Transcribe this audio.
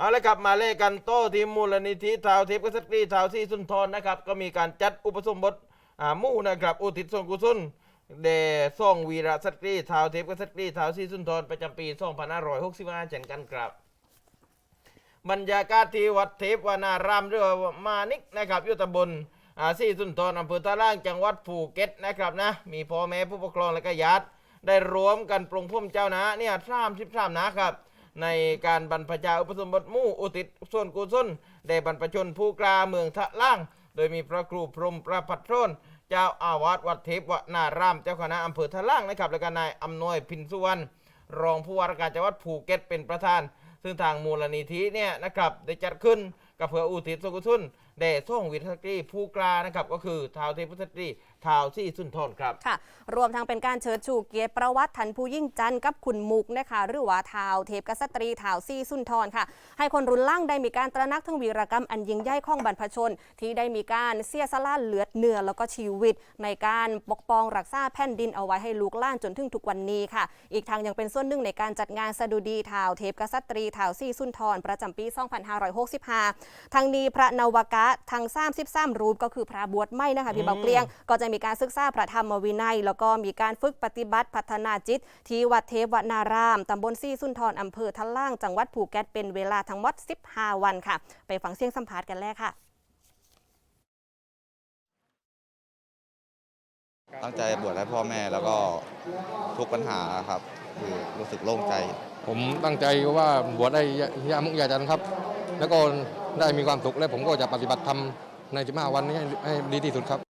เอาละครับมาเล่กันโต้ทีมมูลนิธิทาวทิพย์กษัตรีท้าวซีสุนทรนะครับ ก็มีการจัดอุปสมบทอ่ามู่นะครับ อุทิศส่วนกุศลเดส่งวีระสตรีทาวทิพย์กษัตรีท้าวซีสุนทรประจำปี 2565เช่นกันครับบรรยากาศที่วัดเทพวนารามหรือว่ามานิกนะครับอยู่ตำบลอาซีสุนทรอำเภอท่าล่างจังหวัดภูเก็ตนะครับนะมีพ่อแม่ผู้ปกครองและก็ญาติได้รวมกันปรงพุ่มเจ้านะเนี่ยสามสิบสามนะครับ ในการบรรพชาอุปสมบทมู่อุทิศส่วนกุศลแด่บรรพชนผู้กลาเมืองทะล่าง โดยมีพระครูพรหมประพัทโรนเจ้าอาวาสวัดเทพวนาราม เจ้าคณะอำเภอทะล่างนะครับและก็นายอำนวยพินสุวรรณรองผู้ว่าราชการจังหวัดภูเก็ตเป็นประธาน ซึ่งทางมูลนิธิเนี่ยนะครับได้จัดขึ้นกับเพื่ออุทิศส่วนกุศล แด่ส่งวิทยาตรีผู้กลานะครับก็คือท้าวเทพสตรีท้าวซี่สุนทรครับ ค่ะ รวมทั้งเป็นการเชิดชูเกียรติประวัติทันผู้ยิ่งจันทร์กับขุนมุกนะคะหรือว่าท้าวเทพกษัตรีท้าวซี่สุนทรค่ะ ให้คนรุ่นล่างได้มีการตระหนักถึงวีรกรรมอันยิ่งใหญ่ของบรรพชน ที่ได้มีการเสียสละเลือดเนื้อแล้วก็ชีวิต ในการปกป้องรักษาแผ่นดินเอาไว้ให้ลูกหล้านจนถึงทุกวันนี้ค่ะ อีกทางยังเป็นส่วนหนึ่งในการจัดงานสดุดีท้าวเทพกษัตรีท้าวซี่สุนทรประจำปี 2565 ทั้งนี้พระนวกะทั้ง33รูปก็คือพระบวชไม่นะคะพี่เบาเกลียง ก็จะมีการศึกษาพระธรรมวินัย แล้วก็มีการฝึกปฏิบัติพัฒนาจิต ที่วัดเทพวนารามตำบลซี่สุนทรอำเภอทันล่างจังหวัดภูเก็ตเป็นเวลาทั้งหมด 15 วันค่ะ ไปฟังเสียงสัมภาษณ์กันแรกค่ะตั้งใจบวชให้พ่อแม่แล้วก็ทุกปัญหาครับคือรู้สึกโล่งใจ ผมตั้งใจว่าบวชได้ยามุกยาจันทร์ครับ แล้วก็ ได้มีความสุขและผมก็จะปฏิบัติธรรมใน15วันนี้ให้ให้ดีที่สุดครับ